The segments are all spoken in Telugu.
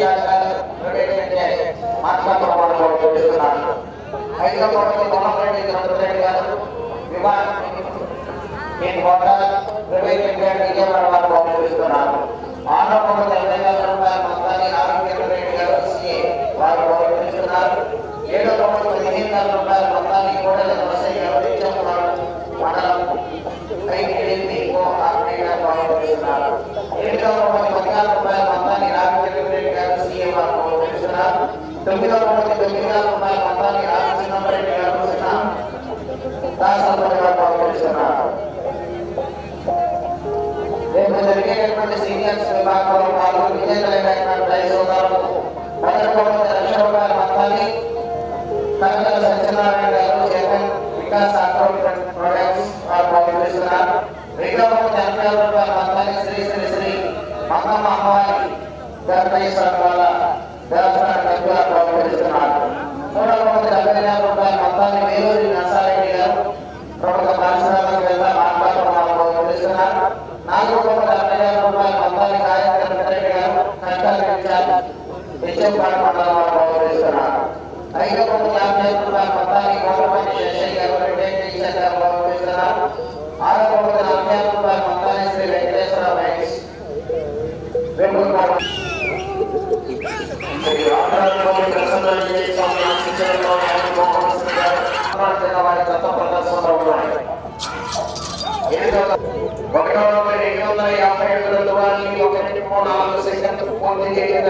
గారు మాట్లాడుకోవడం చేస్తున్నాను హైదరాబాద్ కొనపరెడ్డి చంద్రరెడ్డి గారు విమానం నేను హోటల్ ప్రైవేట్ ఇండియన్ విజయవాడ వారు పంపిస్తున్నాను ఆనపడ ఇరవై వేల రూపాయల మొత్తాన్ని ఆరోగ్య రెడ్డి గారు వారు వందల పదిహేను వేల రూపాయల మొత్తాన్ని కూడా వ్యవసాయ ఎవరిచ్చారు మండలం కైకి ఓ ఆర్మీ గారు పంపిస్తున్నారు ఏడు వందల పదిహేను రూపాయల మొత్తాన్ని ఆరోగ్య రెడ్డి గారు సీఎం వారు పంపిస్తున్నారు తొమ్మిది వందల తొమ్మిది వేల రూపాయల మొత్తాన్ని రామచంద్రరెడ్డి గారు దాసపల్లి గారు పంపిస్తున్నారు రేపు జరిగేటటువంటి సీనియర్స్ విభాగంలో పాల్గొని విజేతలైనటువంటి ప్రైజ్ సోదరులకు మొదటి బహుమతి లక్ష రూపాయల మొత్తాన్ని కవితల సత్యనారాయణ గారు చైర్మన్ వికాస్ అగ్రో ప్రొడక్ట్స్ వారు పంపిస్తున్నారు రెండవ ఎనభై రూపాయల మొత్తాన్ని శ్రీ శ్రీ శ్రీ మంగమ్మ అమ్మవారి గర్భేశ్వర వాళ్ళ దేవస్థాన డబ్బులు పంపిస్తున్నారు మూడవ బహుమతి డెబ్బై వేల రూపాయల మొత్తాన్ని వేలూరి నర్సారెడ్డి గారు ప్రముఖ పారిశ్రామికవేత్త మాట్లాడుతున్నారు నాలుగు ప్రదర్శనలో ఉన్నాయి ఒకటో వందల ఏడు వందల యాభై ఏడు దూరాన్ని ఒకటి మూడు నాలుగు సెకండ్లు పూర్తి చేయడం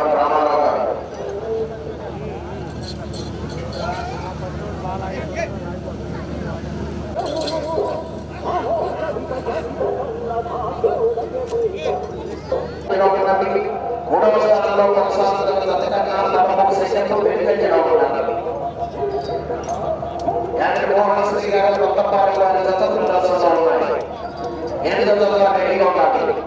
మూడవ స్థానంలో కొనసాగుతున్న అంతకన్నా నలభై సెకండ్లు వెనుకంజలో ఉన్నారు యాని మోహన్ శ్రీ గారు కొత్తపాడు వారి జత ప్రదర్శనలో ఉన్నాయి ఎనిమిదో తరగతి రెడీగా ఉండాలి మూడు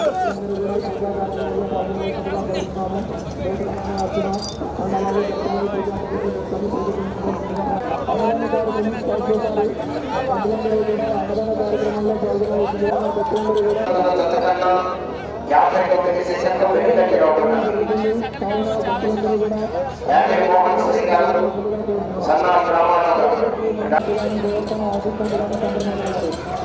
భారీగా అన్నదాన కార్యక్రమం జరుగుతున్నది మూడవ స్థానంలో కొనసాగుతున్న అంతకన్నా నలభై ఏడు సెకండ్లు వెనుకంజలో దేవస్థాన కమిటీ యాని మోహన్ శ్రీ గారు స్వామివారికి అమ్మవారికి కార్యక్రమాలు జరుగుతున్నారు అందరూ కూడా చక్కగా కార్యక్రమాల్లో పాల్గొనేట్టుగా కోరుతున్నాము దేవస్థాన అర్చన మండలాలు జరుగుతున్నారు అన్నదాన కార్యక్రమం స్టార్ట్ చేశారు అందరూ కూడా అన్నదాన కార్యక్రమంలో పాల్గొనే భక్తులందరూ కూడా అంతకన్నా యాభై తొమ్మిది సెకండ్లు వెనుకంజలో ఉన్నారు కావున భక్తులందరూ కూడా యాని మోహన్ శ్రీ గారు సన్నా రామారావు